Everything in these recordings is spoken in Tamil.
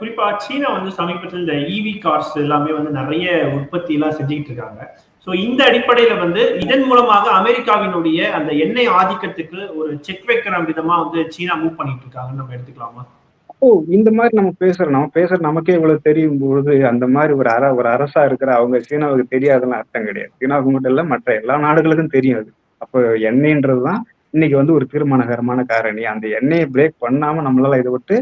குறிப்பா சீனா வந்து சமீபத்தில் இந்த இவி கார்ஸ் எல்லாமே வந்து நிறைய உற்பத்தி எல்லாம் செஞ்சுக்கிட்டு இருக்காங்க. ஸோ இந்த அடிப்படையில வந்து இதன் மூலமாக அமெரிக்காவினுடைய அந்த எண்ணெய் ஆதிக்கத்துக்கு ஒரு செக் வைக்கிற விதமா வந்து சீனா மூவ் பண்ணிட்டு இருக்காங்கன்னு நம்ம எடுத்துக்கலாமா? ஓ இந்த மாதிரி நம்ம பேசுறோம். நம்ம பேசுற நமக்கே இவ்வளவு தெரியும் பொழுது அந்த மாதிரி ஒரு அர ஒரு அரசா இருக்கிற அவங்க சீனாவுக்கு தெரியாதுன்னு அர்த்தம் கிடையாது. சீனாவுக்கு மட்டும் இல்ல மற்ற எல்லா நாடுகளுக்கும் தெரியும் அது. அப்போ எண்ணெய்ன்றதுதான் இன்னைக்கு வந்து ஒரு தீர்மானகரமான காரணி. அந்த எண்ணெயை பிரேக் பண்ணாம நம்மளால இதை விட்டு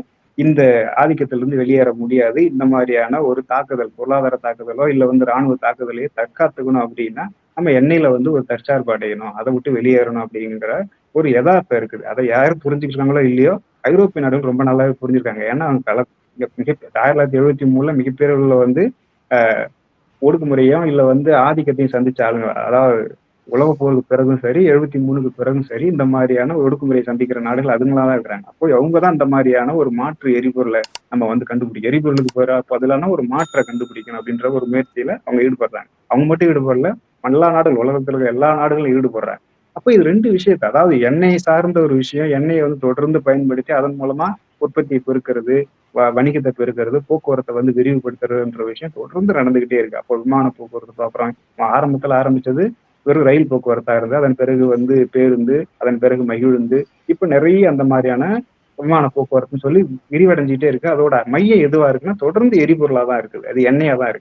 இந்த ஆதிக்கத்திலிருந்து வெளியேற முடியாது. இந்த மாதிரியான ஒரு தாக்குதல் பொருளாதார தாக்குதலோ இல்லை வந்து ராணுவ தாக்குதலையோ தற்காத்துக்கணும் அப்படின்னா நம்ம எண்ணெயில வந்து ஒரு தற்சார்பு அடையணும் அதை விட்டு வெளியேறணும் அப்படிங்கிற ஒரு யதார்த்தம் இருக்குது. அதை யாரும் புரிஞ்சுக்கிறாங்களோ இல்லையோ ஐரோப்பிய நாடுகள் ரொம்ப நல்லாவே புரிஞ்சிருக்காங்க. ஏன்னா அவங்க கல மிக ஆயிரத்தி தொள்ளாயிரத்தி எழுபத்தி மூணுல மிகப்பெரிய வந்து ஒடுக்குமுறையும் இல்லை வந்து ஆதிக்கத்தையும் சந்திச்ச ஆளுங்க அதாவது உலக போருக்கு பிறகும் சரி எழுபத்தி மூணுக்கு பிறகும் சரி இந்த மாதிரியான ஒடுக்குமுறையை சந்திக்கிற நாடுகள் அதுங்களா தான் இருக்கிறாங்க. அப்போ அவங்க தான் இந்த மாதிரியான ஒரு மாற்று எரிபொருளை நம்ம வந்து கண்டுபிடிக்கும் எரிபொருளுக்கு போற பதிலான ஒரு மாற்றை கண்டுபிடிக்கணும் அப்படின்ற ஒரு முயற்சியில அவங்க ஈடுபடுறாங்க. அவங்க மட்டும் ஈடுபடல எல்லா நாடுகள் உலகத்தில் இருக்கிற எல்லா நாடுகளும் ஈடுபடுறாங்க. அப்போ இது ரெண்டு விஷயத்த அதாவது எண்ணெய் சார்ந்த ஒரு விஷயம் எண்ணெயை வந்து தொடர்ந்து பயன்படுத்தி அதன் மூலமா உற்பத்தியை பெருக்கிறது வணிகத்தை பெருக்கிறது போக்குவரத்தை வந்து விரிவுபடுத்துறதுன்ற விஷயம் தொடர்ந்து நடந்துகிட்டே இருக்கு. அப்போ விமான போக்குவரத்து அப்புறம் ஆரம்பத்தில் ஆரம்பிச்சது வெறும் ரயில் போக்குவரத்தா இருந்து அதன் பிறகு வந்து பேருந்து அதன் பிறகு மகிழுந்து இப்ப நிறைய அந்த மாதிரியான விமான போக்குவரத்துன்னு சொல்லி விரிவடைஞ்சிட்டே இருக்கு. அதோட மையம் எதுவா இருக்குன்னா தொடர்ந்து எரிபொருளா தான் இருக்குது. அது எண்ணெயா தான் இருக்கு.